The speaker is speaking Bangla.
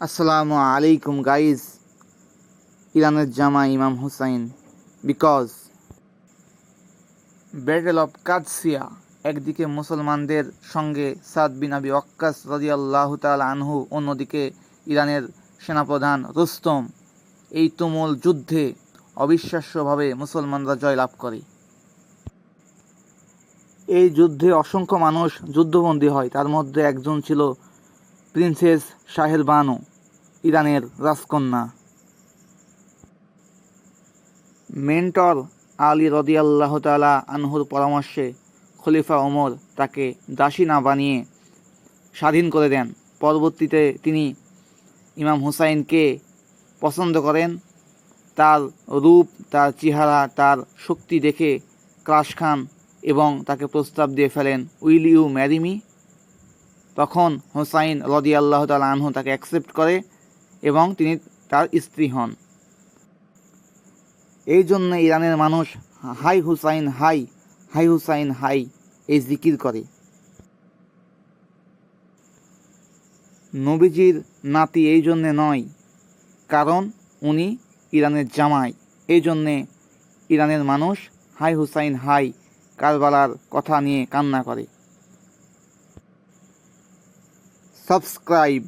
আসসালামু আলাইকুম গাইজ ইরানের জামা ইমাম Hussain because battle of Qadisiyyah একদিকে মুসলমানদের সঙ্গে সাদ বিন আবি ওয়াক্কাস রদিয়াল্লাহ তাল আনহু, অন্যদিকে ইরানের সেনাপ্রধান রুস্তম। এই তুমুল যুদ্ধে অবিশ্বাস্যভাবে মুসলমানরা জয়লাভ করে। এই যুদ্ধে অসংখ্য মানুষ যুদ্ধবন্দী হয়। তার মধ্যে একজন ছিল প্রিন্সেস শাহের বানু ইরানের রাজকন্যা। মেন্টর আলী রদিয়াল্লাহ তালা আনহুর পরামর্শে খলিফা ওমর তাকে দাসী না বানিয়ে স্বাধীন করে দেন। পরবর্তীতে তিনি ইমাম হুসাইনকে পছন্দ করেন। তার রূপ, তার চেহারা, তার শক্তি দেখে ক্রাশ খান এবং তাকে প্রস্তাব দিয়ে ফেলেন উইল ইউ ম্যারি মি তখন হোসাইন রদি আল্লাহ তাল আনহু তাকে অ্যাকসেপ্ট করে এবং তিনি তার স্ত্রী হন। এই জন্য ইরানের মানুষ হাই হুসাইন, হাই হাই হুসাইন, হাই এই জিকির করে। নবীজির নাতি এই জন্যে নয়, কারণ উনি ইরানের জামাই। এই জন্যে ইরানের মানুষ হাই হুসাইন, হাই কারবালার কথা নিয়ে কান্না করে। সাবস্ক্রাইব